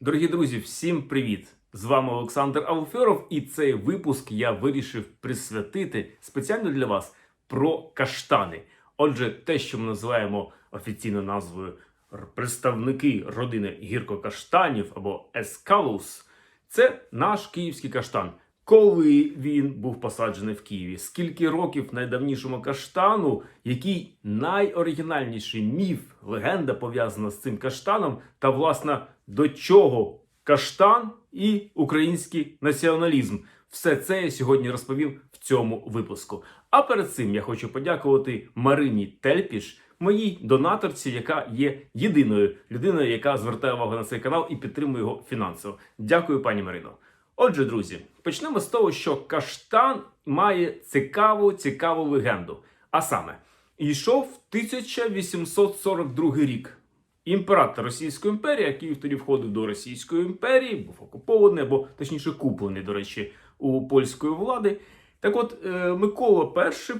Дорогі друзі, всім привіт! З вами Олександр Алферов, і цей випуск я вирішив присвятити спеціально для вас про каштани. Отже, те, що ми називаємо офіційною назвою представники родини гіркокаштанів або ескалус, це наш київський каштан. Коли він був посаджений в Києві? Скільки років найдавнішому каштану, який найоригінальніший міф, легенда пов'язана з цим каштаном, та власне до чого каштан і український націоналізм? Все це я сьогодні розповім в цьому випуску. А перед цим я хочу подякувати Марині Тельпіш, моїй донаторці, яка є єдиною людиною, яка звертає увагу на цей канал і підтримує його фінансово. Дякую, пані Марино. Отже, друзі, почнемо з того, що каштан має цікаву цікаву легенду. А саме, йшов 1842 рік. Імператор Російської імперії, який тоді входив до Російської імперії, був окупований, або точніше куплений, до речі, у польської влади. Так от е, Микола І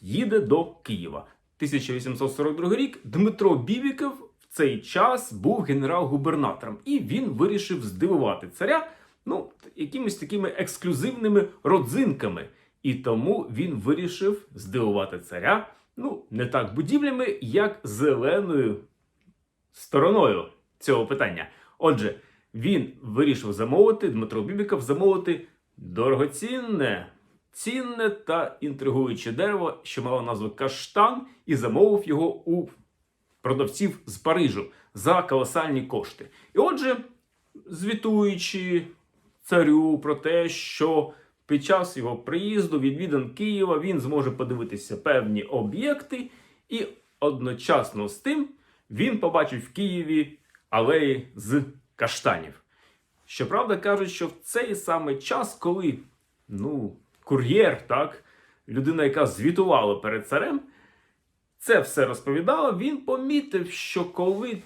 їде до Києва. 1842 рік Дмитро Бібіков в цей час був генерал-губернатором, і він вирішив здивувати царя ну, якимись такими ексклюзивними родзинками. І тому він вирішив здивувати царя ну, не так будівлями, як зеленою стороною цього питання. Отже, він вирішив замовити, Дмитро Бібіков замовити дорогоцінне, цінне та інтригуюче дерево, що мало назву каштан, і замовив його у продавців з Парижу за колосальні кошти. І отже, звітуючи царю про те, що під час його приїзду відвідин Києва він зможе подивитися певні об'єкти, і одночасно з тим він побачив в Києві алеї з каштанів. Щоправда, кажуть, що в цей самий час, коли ну, кур'єр, так, людина, яка звітувала перед царем, це все розповідала, він помітив, що коли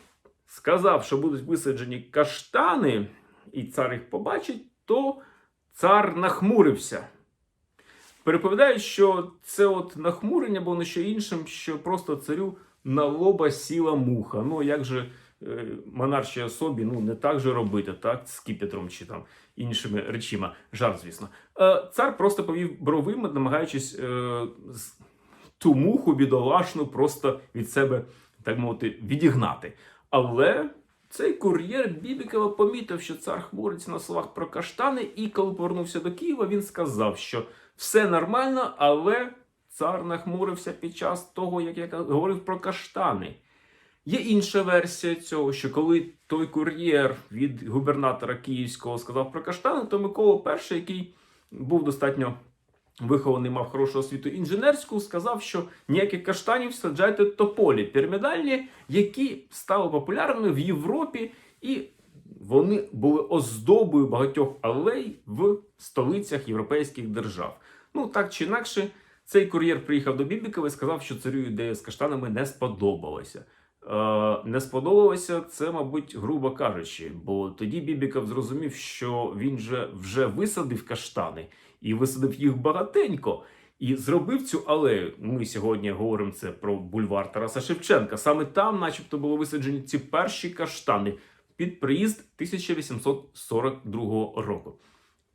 сказав, що будуть висаджені каштани, і цар їх побачить, то цар нахмурився. Переповідають, що це от нахмурення було не що іншим, що просто царю на лоба сіла муха. Ну як же е, монаршій особі ну не так же робити, так, з кіпетром чи там іншими речима. Жарт, звісно. Е, цар просто повів бровими, намагаючись е, ту муху бідолашну просто від себе, так мовити, відігнати. Але цей кур'єр Бібікова помітив, що цар хмуриться на словах про каштани, і коли повернувся до Києва, він сказав, що все нормально, але цар нахмурився під час того, як я говорив про каштани. Є інша версія цього, що коли той кур'єр від губернатора Київського сказав про каштани, то Микола І, який був достатньо вихований, мав хорошу освіту інженерську, сказав, що ніяких каштанів саджайте тополі пірамідальні, які стали популярними в Європі, і вони були оздобою багатьох алей в столицях європейських держав. Ну так чи інакше, цей кур'єр приїхав до Бібікова і сказав, що царю ідея з каштанами не сподобалася. Е, не сподобалося це, мабуть, грубо кажучи, бо тоді Бібіков зрозумів, що він же вже висадив каштани і висадив їх багатенько. І зробив цю алею. Ми сьогодні говоримо це про бульвар Тараса Шевченка. Саме там, начебто, було висаджені ці перші каштани під приїзд 1842 року.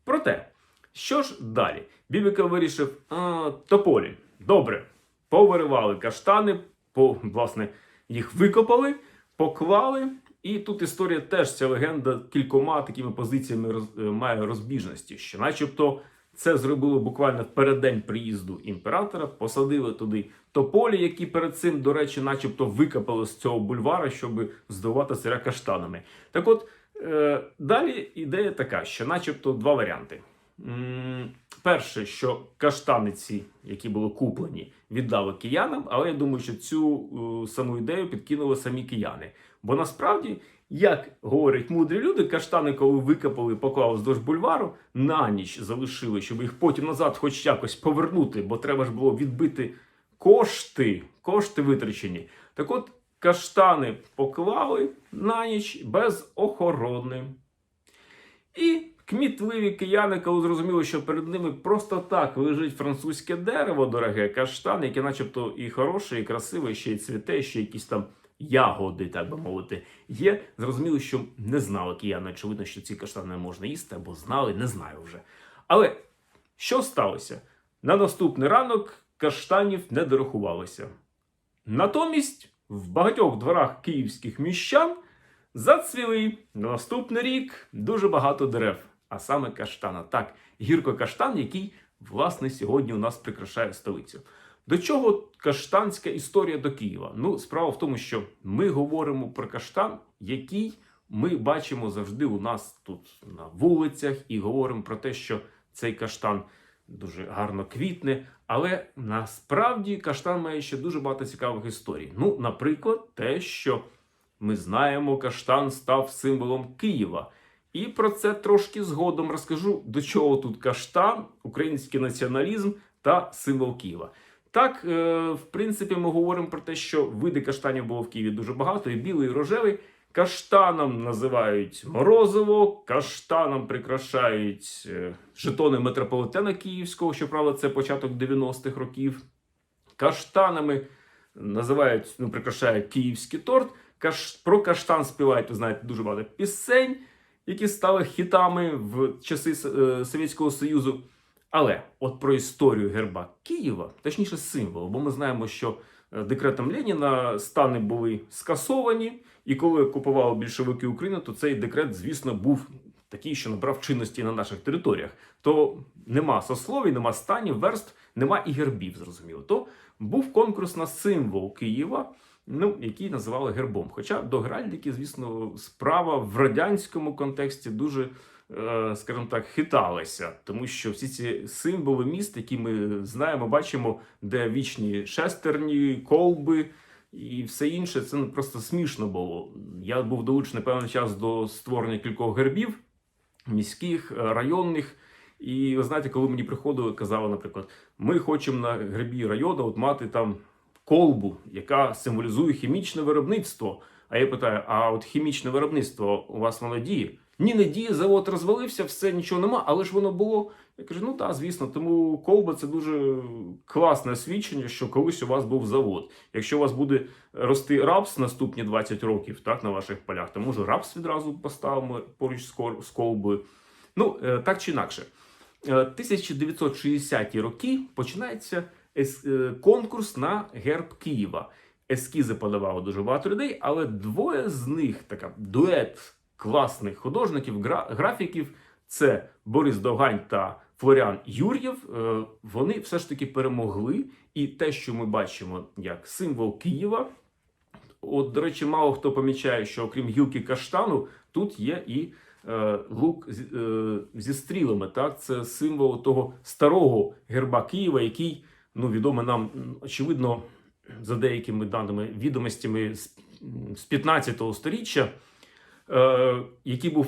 Проте, що ж далі? Бібіка вирішив: а, тополі. Добре, повиривали каштани, по, власне, їх викопали, поклали. І тут історія теж ця легенда кількома такими позиціями роз, е, має розбіжності, що, начебто, це зробили буквально в переддень приїзду імператора, посадили туди тополі, які перед цим, до речі, начебто викопали з цього бульвара, щоб здивувати царя каштанами. Так от, е, далі ідея така, що, начебто, два варіанти. М, Перше, що каштаниці, які були куплені, віддали киянам, але я думаю, що цю е, саму ідею підкинули самі кияни. Бо насправді, як говорять мудрі люди, каштани, коли викопали, поклали вздовж бульвару, на ніч залишили, щоб їх потім назад хоч якось повернути, бо треба ж було відбити кошти, кошти витрачені. Так от каштани поклали на ніч без охорони. І кмітливі кияни, коли зрозуміли, що перед ними просто так лежить французьке дерево, дороге каштан, яке, начебто, і хороше, і красиве, ще й цвіте, ще якісь там ягоди, так би мовити, є. Зрозуміло, що не знали кияни, очевидно, що ці каштани можна їсти, або знали, не знаю вже. Але що сталося? На наступний ранок каштанів не дорахувалося. Натомість в багатьох дворах київських міщан зацвіли на наступний рік дуже багато дерев, а саме каштана. Так, гірко-каштан, який, власне, сьогодні у нас прикрашає столицю. До чого каштанська історія до Києва? Ну, справа в тому, що ми говоримо про каштан, який ми бачимо завжди у нас тут на вулицях, і говоримо про те, що цей каштан дуже гарно квітне. Але насправді каштан має ще дуже багато цікавих історій. Ну, наприклад, те, що ми знаємо, каштан став символом Києва. І про це трошки згодом розкажу, до чого тут каштан, український націоналізм та символ Києва. Так, е, в принципі, ми говоримо про те, що види каштанів було в Києві дуже багато, і білий, і рожевий. Каштаном називають морозиво, каштаном прикрашають е, жетони метрополітена Київського, що правда, це початок 90-х років. Каштанами називають, ну, прикрашають київський торт. Каш... Про каштан співають, ви знаєте, дуже багато пісень, які стали хітами в часи е, Совєтського Союзу. Але от про історію герба Києва, точніше символу, бо ми знаємо, що е, декретом Леніна стани були скасовані, і коли окупували більшовики Україну, то цей декрет, звісно, був такий, що набрав чинності на наших територіях. То нема сословій, нема станів, верств, нема і гербів, зрозуміло. То був конкурс на символ Києва, ну, який називали гербом. Хоча до геральдики, звісно, справа в радянському контексті дуже скажімо так, хиталися, тому що всі ці символи міст, які ми знаємо, бачимо, де вічні шестерні, колби і все інше, це ну, просто смішно було. Я був долучений певний час до створення кількох гербів міських, е, районних. І ви знаєте, коли мені приходили, казали, наприклад, ми хочемо на грибі району от мати там колбу, яка символізує хімічне виробництво. А я питаю: а от хімічне виробництво у вас воно діє? Ні, не діє, завод розвалився, все нічого нема, але ж воно було. Я кажу, ну так, звісно, тому колба це дуже класне свідчення, що колись у вас був завод. Якщо у вас буде рости рапс наступні 20 років, так, на ваших полях, то може рапс відразу поставимо поруч з кол- колбою. Ну, е, так чи інакше. Е, 1960-ті роки починається е, конкурс на герб Києва. Ескізи подавало дуже багато людей, але двоє з них, така дует класних художників, гра- графіків, це Борис Довгань та Флоріан Юр'єв. Е, Вони все ж таки перемогли. І те, що ми бачимо як символ Києва, От, до речі, мало хто помічає, що окрім гілки каштану, тут є і е, лук е, зі стрілами. Так, це символ того старого герба Києва, який ну відомий нам очевидно за деякими даними відомостями з, 15 століття, який був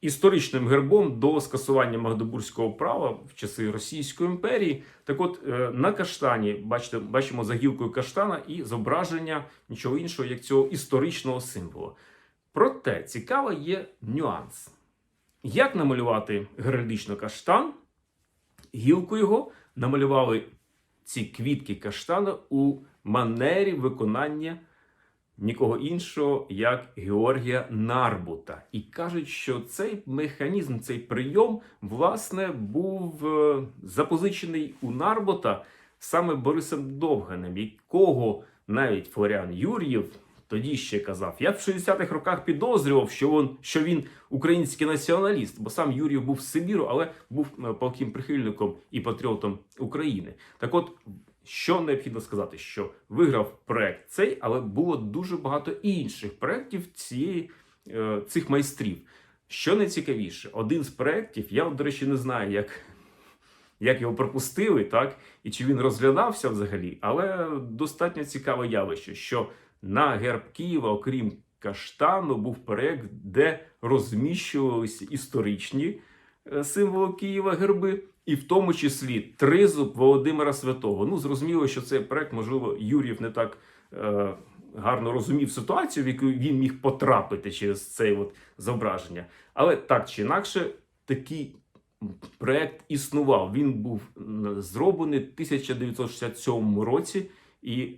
історичним гербом до скасування Магдебурзького права в часи Російської імперії. Так от е, на каштані бачите, бачимо за гілкою каштана і зображення нічого іншого, як цього історичного символу. Проте цікаво є нюанс. Як намалювати геральдично каштан? Гілку його намалювали ці квітки каштана у манері виконання нікого іншого, як Георгія Нарбута. І кажуть, що цей механізм, цей прийом, власне, був е, запозичений у Нарбута саме Борисом Довганем, якого навіть Флоріан Юр'єв тоді ще казав. Я в 60-х роках підозрював, що він, що він український націоналіст, бо сам Юр'єв був з Сибіру, але був е, палким прихильником і патріотом України. Так от, що необхідно сказати, що виграв проект цей, але було дуже багато інших проєктів цієї, е, цих майстрів. Що найцікавіше, один з проєктів, я, до речі, не знаю, як, як його пропустили, так, і чи він розглядався взагалі, але достатньо цікаве явище, що на герб Києва, окрім каштану, був проєкт, де розміщувалися історичні символи Києва герби, і в тому числі тризуб Володимира Святого. Ну, зрозуміло, що цей проект, можливо, Юрів не так е, гарно розумів ситуацію, в яку він міг потрапити через це зображення. Але так чи інакше, такий проект існував. Він був зроблений в 1967 році, і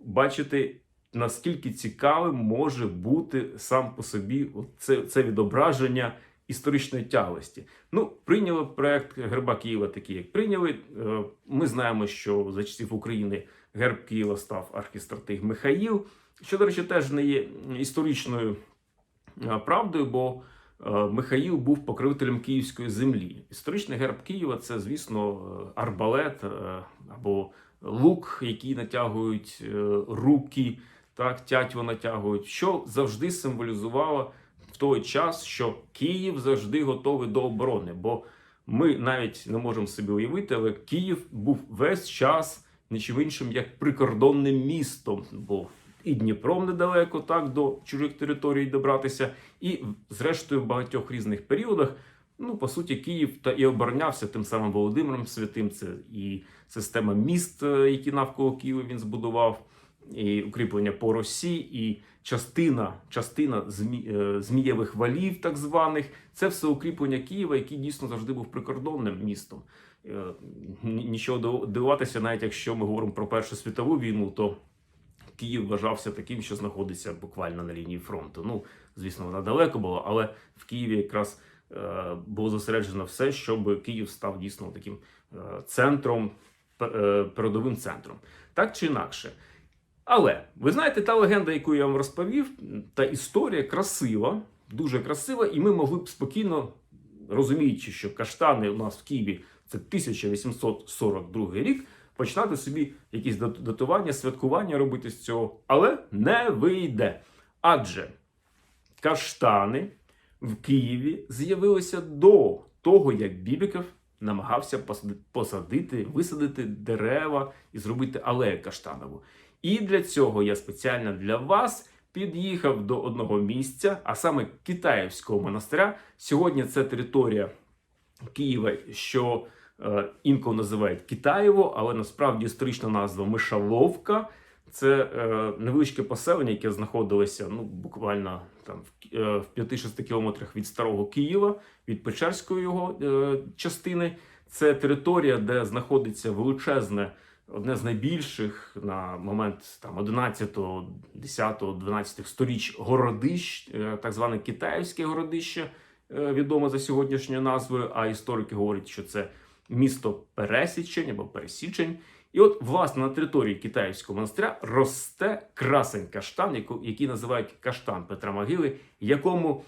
бачите, наскільки цікавим може бути сам по собі це, це відображення історичної тяглості. Ну, прийняли проект герба Києва, такий як прийняли. Е, Ми знаємо, що за часів України герб Києва став архістратиг Михаїл, що, до речі, теж не є історичною е, правдою, бо е, Михаїл був покровителем київської землі. Історичний герб Києва це, звісно, арбалет або лук, який натягують руки, так, тятьво натягують, що завжди символізувало той час, що Київ завжди готовий до оборони. Бо ми навіть не можемо собі уявити, але Київ був весь час нічим іншим як прикордонним містом. Бо і Дніпром недалеко так до чужих територій добратися, і зрештою в багатьох різних періодах. Ну, по суті, Київ та і оборонявся тим самим Володимиром Святим. Це і система міст, е, які навколо Києва він збудував, і укріплення по Росі, і частина, частина змі, е, змієвих валів, так званих. Це все укріплення Києва, який дійсно завжди був прикордонним містом. Е, Нічого див- дивуватися, навіть якщо ми говоримо про Першу світову війну, то Київ вважався таким, що знаходиться буквально на лінії фронту. Ну, звісно, вона далеко була, але в Києві якраз е, було зосереджено все, щоб Київ став дійсно таким центром, пе- передовим центром. Так чи інакше. Але ви знаєте, та легенда, яку я вам розповів, та історія красива, дуже красива, і ми могли б спокійно, розуміючи, що каштани у нас в Києві це 1842 рік, починати собі якісь датування, святкування робити з цього, але не вийде. Адже каштани в Києві з'явилися до того, як Бібіков намагався посадити, висадити дерева і зробити алею каштанову. І для цього я спеціально для вас під'їхав до одного місця, а саме Китаївського монастиря. Сьогодні це територія Києва, що е, інколи називають Китаєво, але насправді історична назва Мишаловка. Це е, невеличке поселення, яке знаходилося ну, буквально там в, е, в 5-6 кілометрах від старого Києва, від Печерської його е, частини. Це територія, де знаходиться величезне, одне з найбільших на момент там 11, 10, 12 сторіч городищ, е, так зване китаївське городище, е, відоме за сьогоднішньою назвою. А історики говорять, що це місто Пересічень або Пересічень. І от, власне, на території китайського монастиря росте красень каштан, який називають каштан Петра Могили, якому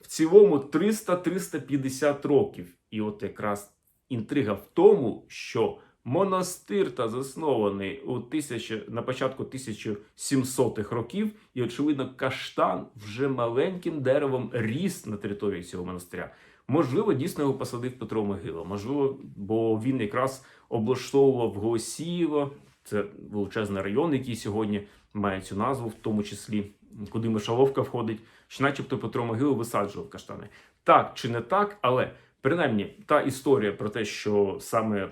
в цілому 300-350 років. І от якраз інтрига в тому, що монастир та заснований у тисячі, на початку 1700-х років, і, очевидно, каштан вже маленьким деревом ріс на території цього монастиря. Можливо, дійсно його посадив Петро Могила. Можливо, бо він якраз облаштовував Голосіїво. Це величезний район, який сьогодні має цю назву, в тому числі куди Мишаловка входить, що начебто Петро Могила висаджував каштани. Так чи не так, але принаймні та історія про те, що саме.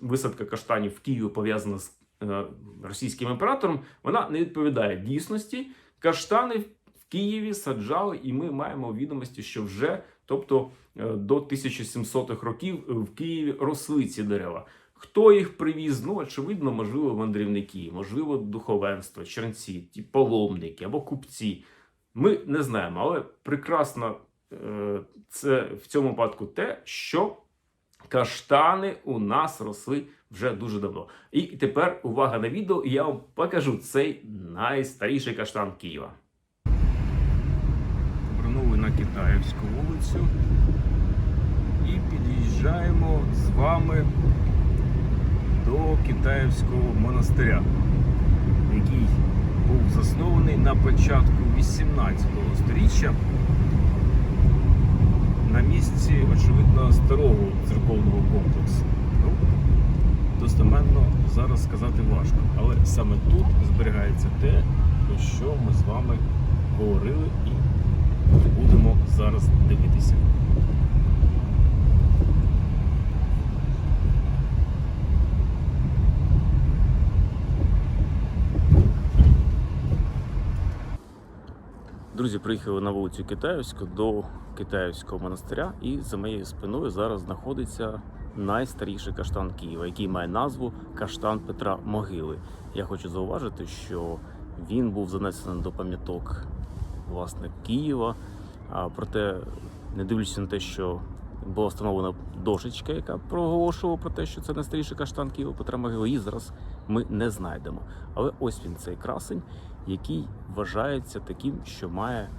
Висадка каштанів в Києві пов'язана з е, російським імператором, вона не відповідає дійсності. Каштани в Києві саджали, і ми маємо відомості, що вже, тобто е, до 1700-х років е, в Києві росли ці дерева. Хто їх привіз? Ну, очевидно, можливо, мандрівники, можливо, духовенство, чернці, ті паломники або купці. Ми не знаємо, але прекрасно це в цьому випадку те, що каштани у нас росли вже дуже давно. І тепер увага на відео, і я вам покажу цей найстаріший каштан Києва. Повернули на Китаївську вулицю і під'їжджаємо з вами до Китаївського монастиря, який був заснований на початку 18 століття на місці, очевидно, старого церковного комплексу. Ну, достеменно зараз сказати важко. Але саме тут зберігається те, про що ми з вами говорили і будемо зараз дивитися. Друзі, приїхали на вулицю Китаївську до Китаївського монастиря, і за моєю спиною зараз знаходиться найстаріший каштан Києва, який має назву Каштан Петра Могили. Я хочу зауважити, що він був занесений до пам'яток власне Києва. А, проте, не дивлячись на те, що була встановлена дошечка, яка проголошувала про те, що це найстаріший каштан Києва Петра Могили, її зараз ми не знайдемо. Але ось він цей красень, який вважається таким, що має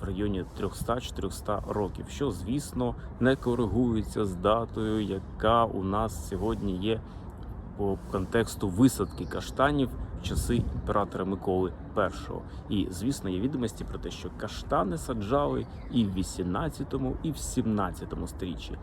в районі 300-400 років, що звісно не коригується з датою, яка у нас сьогодні є по контексту висадки каштанів в часи імператора Миколи І. І звісно, є відомості про те, що каштани саджали і в 18, і в 17 сторіччі.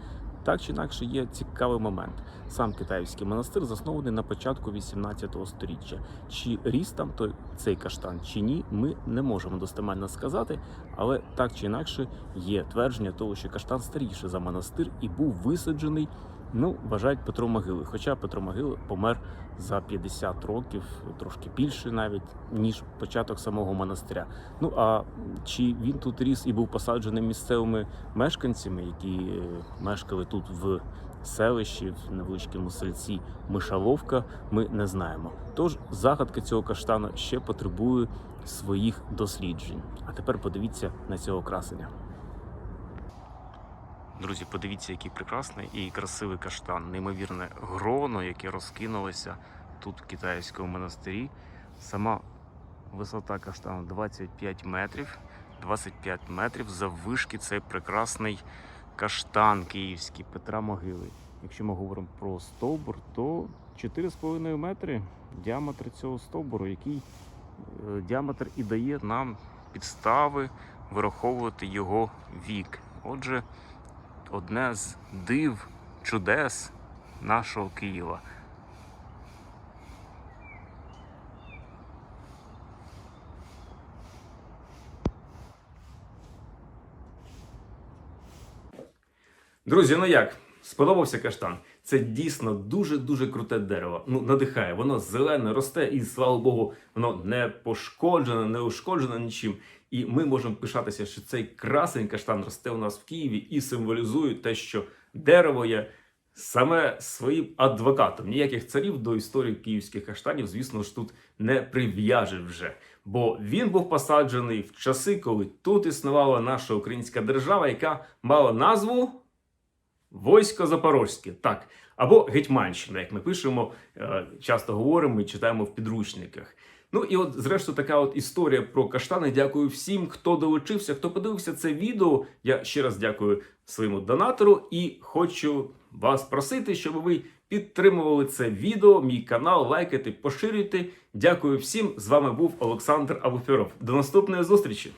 Так чи інакше є цікавий момент. Сам китайський монастир заснований на початку 18 століття. Чи ріс там той цей каштан чи ні, ми не можемо достеменно сказати, але так чи інакше є твердження того, що каштан старіший за монастир і був висаджений. Ну, вважають Петро Могили. Хоча Петро Могили помер за 50 років, трошки більше навіть, ніж початок самого монастиря. Ну а чи він тут ріс і був посаджений місцевими мешканцями, які е, мешкали тут в селищі, в невеличкому сельці Мишаловка, ми не знаємо. Тож загадка цього каштану ще потребує своїх досліджень. А тепер подивіться на цього красення. Друзі, подивіться, який прекрасний і красивий каштан. Неймовірне гроно, яке розкинулося тут в китайському монастирі. Сама висота каштану 25 метрів. 25 метрів заввишки цей прекрасний каштан київський Петра Могили. Якщо ми говоримо про стовбур, то 4,5 метри діаметр цього стовбуру, який е, діаметр і дає нам підстави вираховувати його вік. Отже, одне з див, чудес нашого Києва. Друзі, ну як? Сподобався каштан? Це дійсно дуже-дуже круте дерево. Ну, надихає, воно зелене, росте, і слава Богу, воно не пошкоджене, не ушкоджене нічим. І ми можемо пишатися, що цей красень каштан росте у нас в Києві і символізує те, що дерево є саме своїм адвокатом. Ніяких царів до історії київських каштанів, звісно ж, тут не прив'яже вже. Бо він був посаджений в часи, коли тут існувала наша українська держава, яка мала назву. Войсько Запорозьке, так, або Гетьманщина, як ми пишемо, е, часто говоримо і читаємо в підручниках. Ну і от, зрештою, така от історія про каштани. Дякую всім, хто долучився, хто подивився це відео. Я ще раз дякую своєму донатору і хочу вас просити, щоб ви підтримували це відео, мій канал, лайкайте, поширюйте. Дякую всім. З вами був Олександр Абуферов. До наступної зустрічі!